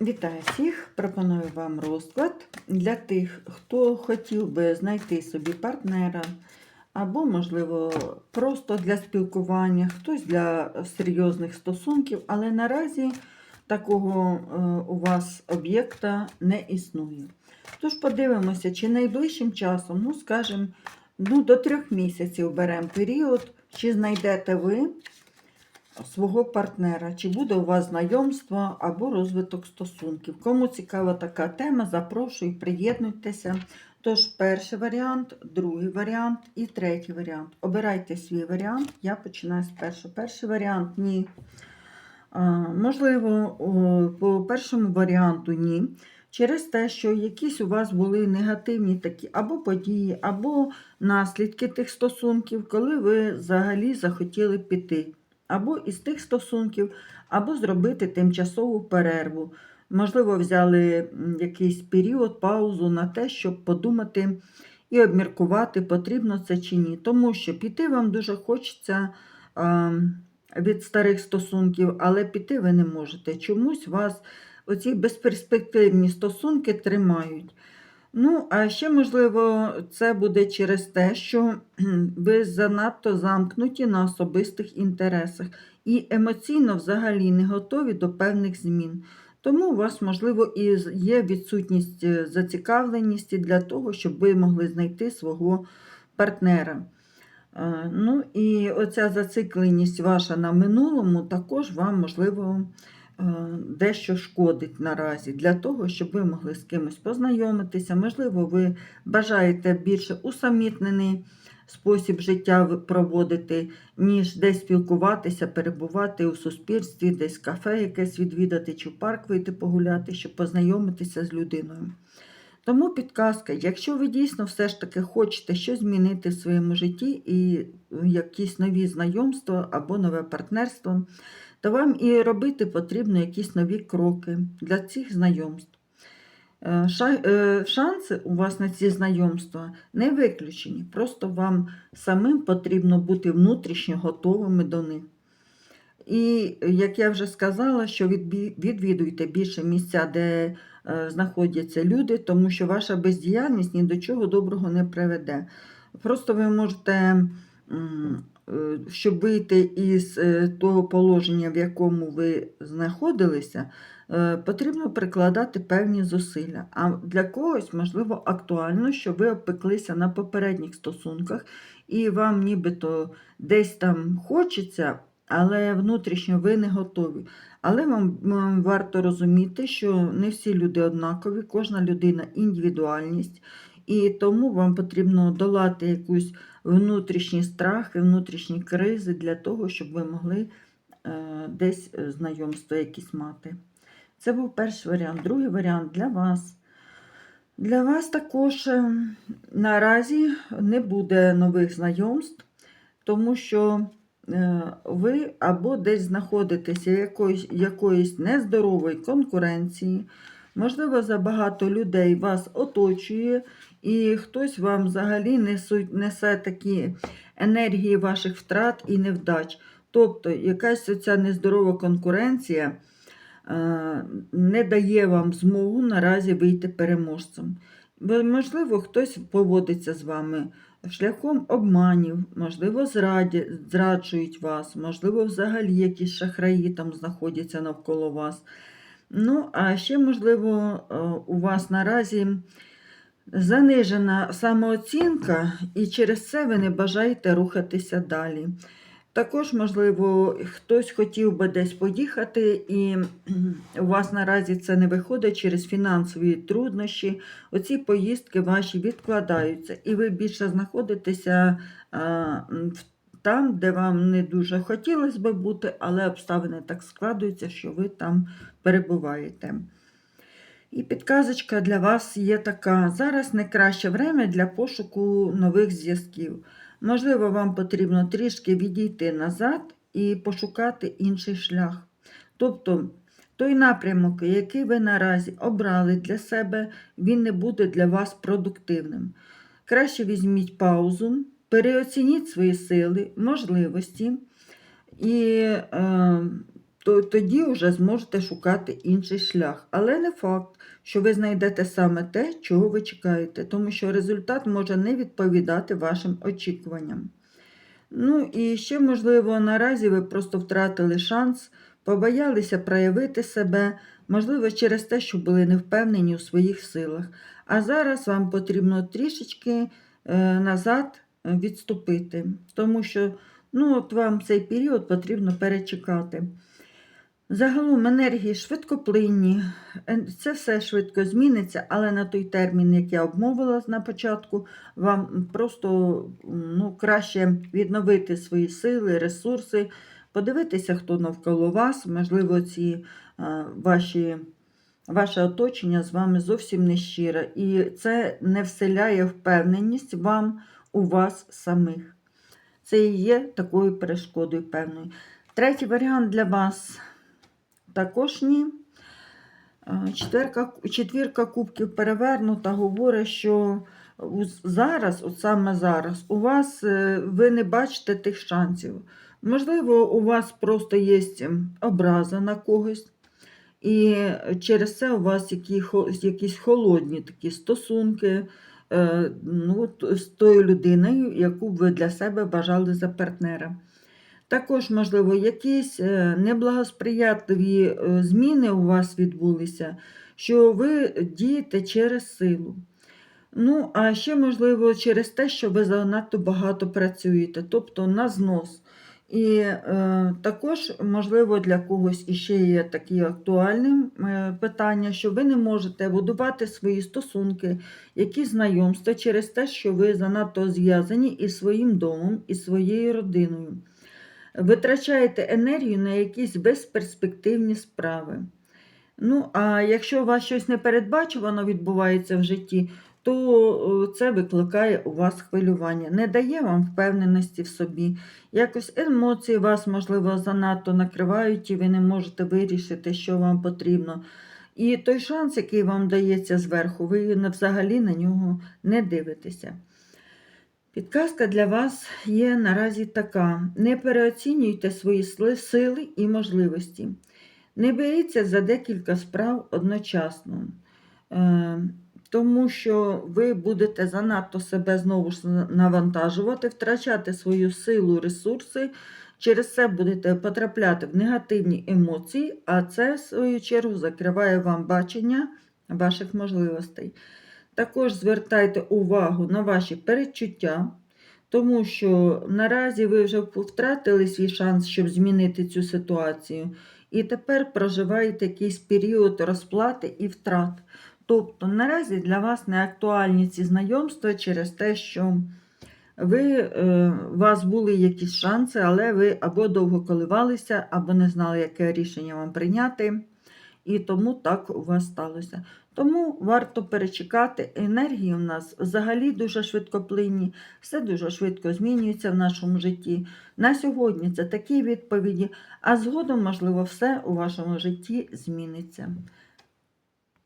Вітаю всіх! Пропоную вам розклад для тих, хто хотів би знайти собі партнера, або, можливо, просто для спілкування, хтось для серйозних стосунків, але наразі такого е, у вас об'єкта не існує. Тож подивимося, чи найближчим часом, ну, скажімо, ну, до трьох місяців беремо період, чи знайдете ви свого партнера, чи буде у вас знайомство або розвиток стосунків. Кому цікава така тема, запрошую, приєднуйтеся. Тож, перший варіант, другий варіант і третій варіант. Обирайте свій варіант. Я починаю з першого. Перший варіант ні. Можливо, по першому варіанту ні. Через те, що якісь у вас були негативні такі або події, або наслідки тих стосунків, коли ви взагалі захотіли піти або із тих стосунків, або зробити тимчасову перерву. Можливо, взяли якийсь період, паузу на те, щоб подумати і обміркувати, потрібно це чи ні. Тому що піти вам дуже хочеться від старих стосунків, але піти ви не можете. Чомусь вас оці безперспективні стосунки тримають. Ну, а ще, можливо, це буде через те, що ви занадто замкнуті на особистих інтересах і емоційно взагалі не готові до певних змін. Тому у вас, можливо, і є відсутність е, зацікавленості для того, щоб ви могли знайти свого партнера. Е, Ну і оця зацикленість ваша на минулому також вам, можливо, дещо шкодить наразі для того, щоб ви могли з кимось познайомитися. Можливо, ви бажаєте більше усамітнений спосіб життя проводити, ніж десь спілкуватися, перебувати у суспільстві, десь кафе якесь відвідати, чи в парк вийти погуляти, щоб познайомитися з людиною. Тому підказка, якщо ви дійсно все ж таки хочете щось змінити в своєму житті і е, якісь нові знайомства або нове партнерство, то вам і робити потрібно якісь нові кроки для цих знайомств. Е, е, Шанси у вас на ці знайомства не виключені, просто вам самим потрібно бути внутрішньо готовими до них. І, як я вже сказала, що відвідуйте більше місця, де е, знаходяться люди, тому що ваша бездіяльність ні до чого доброго не приведе. Просто ви можете, щоб вийти із е, того положення, в якому ви знаходилися, е, потрібно прикладати певні зусилля. А для когось, можливо, актуально, що ви опеклися на попередніх стосунках, і вам нібито десь там хочеться, але внутрішньо ви не готові. Але вам варто розуміти, що не всі люди однакові, кожна людина індивідуальність, і тому вам потрібно долати якусь внутрішні страхи, внутрішні кризи для того, щоб ви могли е, десь е, знайомства якісь мати. Це був перший варіант. Другий варіант для вас. Для вас також е, наразі не буде нових знайомств, тому що ви або десь знаходитеся якоїсь, якоїсь нездорової конкуренції, можливо, забагато людей вас оточує, і хтось вам взагалі несуть, несе такі енергії ваших втрат і невдач. Тобто якась оця нездорова конкуренція е, не дає вам змогу наразі вийти переможцем. Бо, Можливо, хтось поводиться з вами шляхом обманів, можливо, зраді, зраджують вас, можливо, взагалі якісь шахраї там знаходяться навколо вас. Ну, а ще, можливо, е, у вас наразі занижена самооцінка, і через це ви не бажаєте рухатися далі. Також, можливо, хтось хотів би десь поїхати, і у вас наразі це не виходить через фінансові труднощі. Оці поїздки ваші відкладаються, і ви більше знаходитеся там, де вам не дуже хотілося би бути, але обставини так складуються, що ви там перебуваєте. І підказочка для вас є така: зараз найкраще время для пошуку нових зв'язків. Можливо, вам потрібно трішки відійти назад і пошукати інший шлях. Тобто, той напрямок, який ви наразі обрали для себе, він не буде для вас продуктивним. Краще візьміть паузу, переоцініть свої сили, можливості і е, то тоді вже зможете шукати інший шлях. Але не факт, що ви знайдете саме те, чого ви чекаєте, тому що результат може не відповідати вашим очікуванням. Ну і ще, можливо, наразі ви просто втратили шанс, побоялися проявити себе, можливо, через те, що були не впевнені у своїх силах. А зараз вам потрібно трішечки е, назад е, відступити, тому що ну, от вам цей період потрібно перечекати. Загалом енергії швидкоплинні, е, це все швидко зміниться, але на той термін, як я обмовила на початку, вам просто ну, краще відновити свої сили, ресурси, подивитися, хто навколо вас, можливо, ці е, ваші. Ваше оточення з вами зовсім не щире, і це не вселяє впевненість вам у вас самих. Це і є такою перешкодою певною. Третій варіант для вас також ні. Е, Четверка, четвірка кубків перевернута говорить, що зараз, от саме зараз, у вас е, ви не бачите тих шансів. Можливо, у вас просто є образа на когось, і через це у вас які, якісь холодні такі стосунки е, ну, з тою людиною, яку ви для себе бажали за партнера. Також, можливо, якісь е, неблагосприятливі е, зміни у вас відбулися, що ви дієте через силу. Ну, а ще, можливо, через те, що ви занадто багато працюєте, тобто на знос. І е, також, можливо, для когось іще є такі актуальні е, питання, що ви не можете будувати свої стосунки, якісь знайомства через те, що ви занадто зв'язані із своїм домом, і своєю родиною витрачаєте енергію на якісь безперспективні справи. Ну, а якщо у вас щось непередбачувано відбувається в житті, то це викликає у вас хвилювання, не дає вам впевненості в собі. Якось емоції вас, можливо, занадто накривають, і ви не можете вирішити, що вам потрібно. І той шанс, який вам дається зверху, ви взагалі на нього не дивитеся. Підказка для вас є наразі така: не переоцінюйте свої сили і можливості. Не беріться за декілька справ одночасно, е, тому що ви будете занадто себе знову ж навантажувати, втрачати свою силу, ресурси. Через це будете потрапляти в негативні емоції, а це, в свою чергу, закриває вам бачення ваших можливостей. Також звертайте увагу на ваші передчуття, тому що наразі ви вже втратили свій шанс, щоб змінити цю ситуацію, і тепер проживаєте якийсь період розплати і втрат. Тобто наразі для вас не актуальні ці знайомства через те, що ви, е, у вас були якісь шанси, але ви або довго коливалися, або не знали, яке рішення вам прийняти. І тому так у вас сталося. Тому варто перечекати. Енергії в нас взагалі дуже швидкоплинні, все дуже швидко змінюється в нашому житті. На сьогодні це такі відповіді, а згодом, можливо, все у вашому житті зміниться.